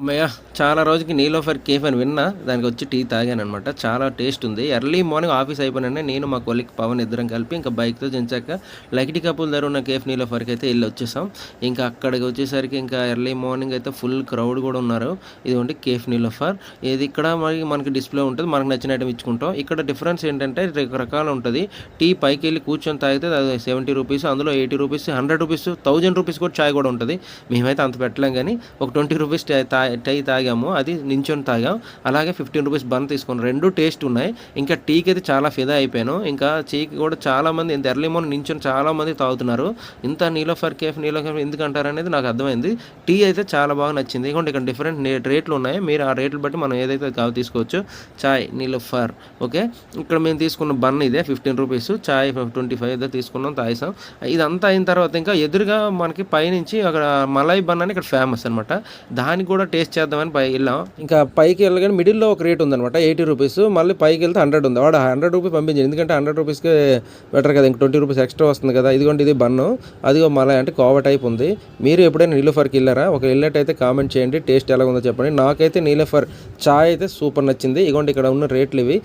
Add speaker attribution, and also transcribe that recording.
Speaker 1: అమ్మయ్య చాలా రోజుకి నీలోఫర్ కేఫ్ అని విన్నా దానికి వచ్చి టీ తాగాను అనమాట చాలా టేస్ట్ ఉంది. ఎర్లీ మార్నింగ్ ఆఫీస్ అయిపోయినా నేను మా కొలిక్ పవన్ ఇద్దరం కలిపి ఇంకా బైక్తో దించాక లైకిటి కపుల్ దగ్గర ఉన్న కేఫ్ నీలోఫర్కి అయితే వెళ్ళి వచ్చేసాం. ఇంకా అక్కడికి వచ్చేసరికి ఇంకా ఎర్లీ మార్నింగ్ అయితే ఫుల్ క్రౌడ్ కూడా ఉన్నారు. ఇదిగోండి కేఫ్ నీలోఫర్ ఇది ఇక్కడ మరి మనకి డిస్ప్లే ఉంటుంది మనకు నచ్చిన ఐటమ్ ఇచ్చుకుంటాం. ఇక్కడ డిఫరెన్స్ ఏంటంటే రకరకాలు ఉంటుంది. టీ పైకి వెళ్ళి కూర్చొని తాగితే అది సెవెంటీ రూపీస్ అందులో eighty rupees hundred rupees thousand rupees కూడా చాయ్ కూడా ఉంటుంది. మేమైతే అంత పెట్టలేం కానీ ఒక ట్వంటీ రూపీస్ తా టై తాగాము అది నించొని తాగాం. అలాగే ఫిఫ్టీన్ రూపీస్ బన్ తీసుకున్నాం. రెండు టేస్ట్ ఉన్నాయి. ఇంకా టీకి అయితే చాలా ఫిదా అయిపోయాను. ఇంకా చీకి కూడా చాలామంది ఇంత ఎర్లీ మార్నింగ్ నించొని చాలామంది తాగుతున్నారు. ఇంత నీలోఫర్ కేఫ్ నీలోఫర్ ఎందుకు అంటారు నాకు అర్థమైంది. టీ అయితే చాలా బాగా నచ్చింది. ఎందుకంటే ఇక్కడ డిఫరెంట్ రేట్లు ఉన్నాయి. మీరు ఆ రేట్లు బట్టి మనం ఏదైతే కావు తీసుకోవచ్చు. చాయ్ నీలోఫర్ ఓకే? ఇక్కడ మేము తీసుకున్న బన్ ఇదే ఫిఫ్టీన్ రూపీస్ చాయ్ ట్వంటీ ఫైవ్ ఏదో తీసుకున్నాం తాగేసాం ఇదంతా అయిన తర్వాత ఇంకా ఎదురుగా మనకి పైనుంచి అక్కడ మలై బన్ అని ఇక్కడ ఫేమస్ అనమాట దానికి కూడా టేస్ట్ చేద్దామని పై వెళ్ళాం. ఇంకా పైకి వెళ్ళగానే మిడిల్లో ఒక రేట్ ఉందనమాట ఎయిటీ రూపీస్. మళ్ళీ పైకి వెళ్తే హండ్రెడ్ ఉంది. వాడు హండ్రెడ్ రూపీస్ పంపించింది ఎందుకంటే హండ్రెడ్ రూపీస్కి బెటర్ కదా ఇంక ట్వంటీ రూపీస్ ఎక్స్ట్రా వస్తుంది కదా. ఇదిగోండి ఇది బన్ను. అదిగో మళ్ళీ అంటే కోవ టైప్ ఉంది. మీరు ఎప్పుడైనా నీలోఫర్కి వెళ్ళారా? ఒక వెళ్ళినట్టయితే కామెంట్ చేయండి. టేస్ట్ ఎలా ఉందో చెప్పండి. నాకైతే నీలోఫర్ చాయ్ అయితే సూపర్ నచ్చింది. ఇదిగోండి ఇక్కడ ఉన్న రేట్లు ఇవి.